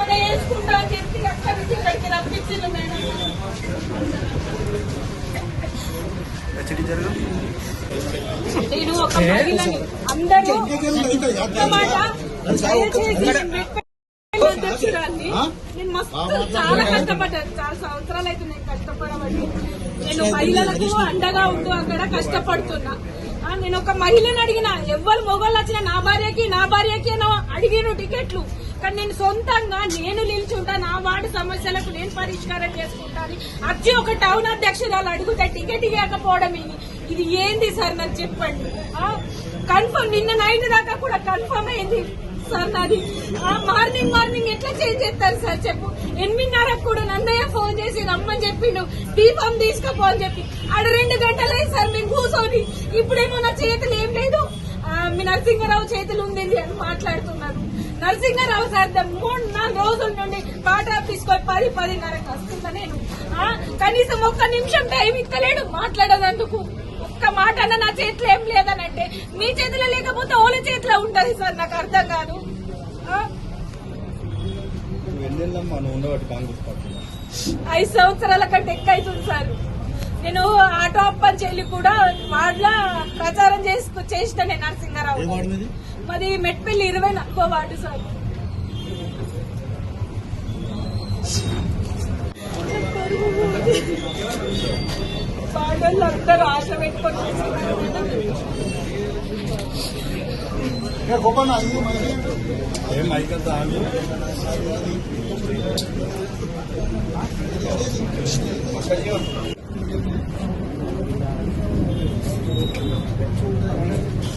మన వేసుకుంటా అని చెప్పి అక్కడి నుంచి ఇక్కడికి రప్పించింది మేడం. నేను ఒక మహిళని అందరూ ఒక్క మాట దయచేసి మెట్పల్లి అధ్యక్షురాలిని. నేను మస్తు చాలా కష్టపడ్డాను. చాలా సంవత్సరాలు అయితే నేను కష్టపడబట్టి నేను మహిళలకు అండగా ఉంటూ అక్కడ కష్టపడుతున్నా. ఆ, నేను ఒక మహిళని అడిగిన ఎవ్వరు మొగోళ్ళు వచ్చినా నా భార్యకి నా భార్యకి అడిగిన టికెట్లు. కానీ నేను సొంతంగా నేను నిల్చుంటా నా వార్డు సమస్యలకు నేను పరిష్కారం చేసుకుంటాను. అది ఒక టౌన్ అధ్యక్షురాలు అడుగుతే టికెట్ ఇవ్వకపోవడం ఇది ఇది ఏంది సార్ నాకు చెప్పండి. కన్ఫర్మ్ నిన్న నైట్ దాకా కూడా కన్ఫర్మ్ అయింది సార్ నాది. మార్నింగ్ మార్నింగ్ ఎట్లా చేంజ్ చేస్తారు సార్ చెప్పు. ఎనిమిదిన్నరకు కూడా నన్నయ్య ఫోన్ చేసి రమ్మని చెప్పిండు దీపం తీసుకపో అని చెప్పి. ఆడ రెండు గంటలే సార్ మేము కూర్చొని. ఇప్పుడేమో నా చేతులు ఏం లేదు? మీ నరసింహరావు చేతులు ఉంది అని మాట్లాడుతున్నారు నరసింహారావు సార్ మూడు నాలుగు రోజుల నుండి పాట తీసుకొని పది పదిన్నరకు వస్తుందా నేను. కనీసం ఒక్క నిమిషం టైం ఇస్తలేడు మాట్లాడేందుకు. ఒక్క మాట అన్న నా చేతిలో ఏం లేదనంటే మీ చేతిలో లేకపోతే ఓల చేతిలో ఉంటది సార్ నాకు అర్థం కాదు. ఐదు సంవత్సరాల కంటే ఎక్కువ అవుతుంది సార్. నేను ఆటో అప్పని చెల్లి కూడా వాళ్ళ ప్రచారం ఏ నరసింహారావు మీది? మాది మెట్పల్లి ఇరవై నాలుగో వార్డు సార్. వాళ్ళందరూ ఆశ పెట్టుకొని